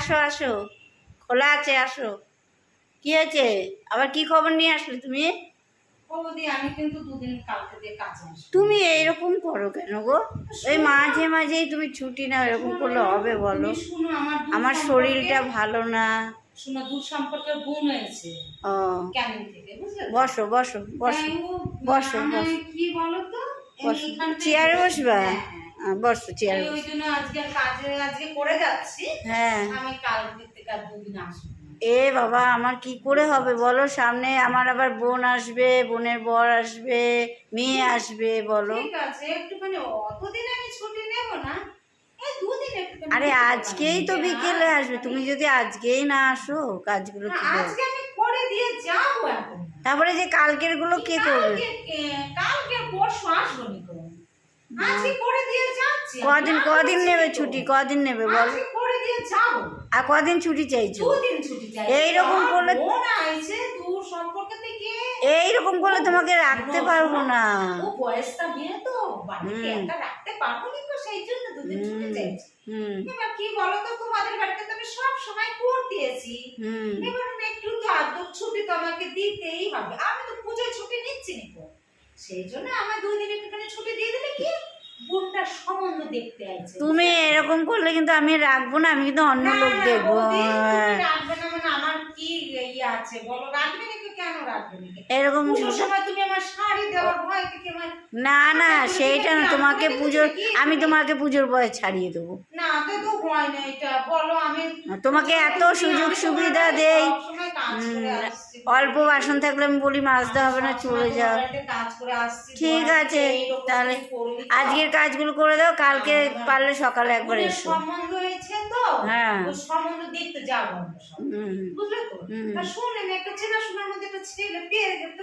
আসো আসো। খোলা আছে আসো। কি হয়েছে? আবার কি খবর নিয়ে আসলে তুমি? বৌদি আমি কিন্তু দুদিন কালকে দিয়ে কাজে তুমি এইরকম করো কেন গো? এই মাঝে মাঝেই তুমি ছুটি না এরকম করলে হবে বলো। আমার শরীরটা ভালো না। শুনো দূর সম্পর্কে বোন হয়েছে। ও। ক্যানিং থেকে বুঝলে বসো বসো বসো হ্যাঁ, বসো। কি বলো তো? চেয়ারে বসবা? হ্যাঁ, আহ, বসো হ্যাঁ। চেয়ারে ওই জন্য আজকে কাজে আজকে করে যাচ্ছি। হ্যাঁ। আমি কাল থেকে আর দুদিন আসব। এ বাবা আমার কি করে হবে বলো? সামনে আমার আবার বোন আসবে বোনের বর আসবে মেয়ে আসবে বলো। ঠিক আছে একটুখানি অতদিন আমি ছুটি নেব না। এই দুদিন একটুখানি আরে আজকেই তো বিকেলে আসবে। তুমি যদি আজকেই না আসো কাজগুলো কি আজকে আমি করে দিয়ে যাব এখন। তারপরে যে কালকেরগুলো কে করবে? কালকে পরশু আসব কদিন কদিন নেবে ছুটি? কদিন নেবে বলো? আর কদিন ছুটি চাইছো? এইরকম করলে- এইরকম করলে তোমাকে রাখতে পারব না। হুম। এবার কি বলো তো তোমাদের বাড়িতে তো আমি সব সময় এবার একটু ছুটি তো আমাকে দিতেই হবে। আমি তো ছুটি নিচ্ছি নি। সেই জন্য আমার দুই দিন একটুখানি ছুটি দিয়ে দিলে কি? বোনটার সম্বন্ধ দেখতে আইছে। তুমি এরকম করলে কিন্তু আমি রাখব না আমি কিন্তু অন্য লোক দেখব হ্যাঁ। রাখবে না মানে আমার কি ইয়ে আছে? বলো রাখবে নাকি? কেন রাখবে এরকম সময় তুমি আমার শাড়ি দেওয়ার ভয় থেকে আমার না না সেইটা না তোমাকে পুজোর আমি তোমাকে পুজোর বয়ে ছাড়িয়ে দেবো। না তো হয় না এটা বলো আমি তোমাকে এত সুযোগ সুবিধা দেই। অল্প বাসন থাকলে আমি বলি মাজতে হবে না চলে যাও। ঠিক আছে তাহলে আজকের কাজগুলো করে দাও কালকে পারলে সকালে একবার এসো। সম্বন্ধ হয়েছে তো? হ্যাঁ। সম্বন্ধ দেখতে যাব আমরা সব। হুম বুঝলে তো? হুম। আর শুনলেন একটা মধ্যে একটা ছেলে পেয়ে গেত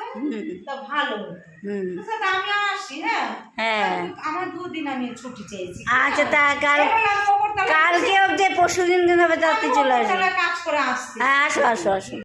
তা? ভালো হতো। হুম তা আমি আসি হ্যাঁ? হ্যাঁ। আমার দুদিন আমি ছুটি চেয়েছি আচ্ছা তা কাল কালকে অব্দি পরশু দিন দিন হবে তাড়াতাড়ি চলে আসবে। কাজ করে আসছি। হ্যাঁ আসো আসো আসো।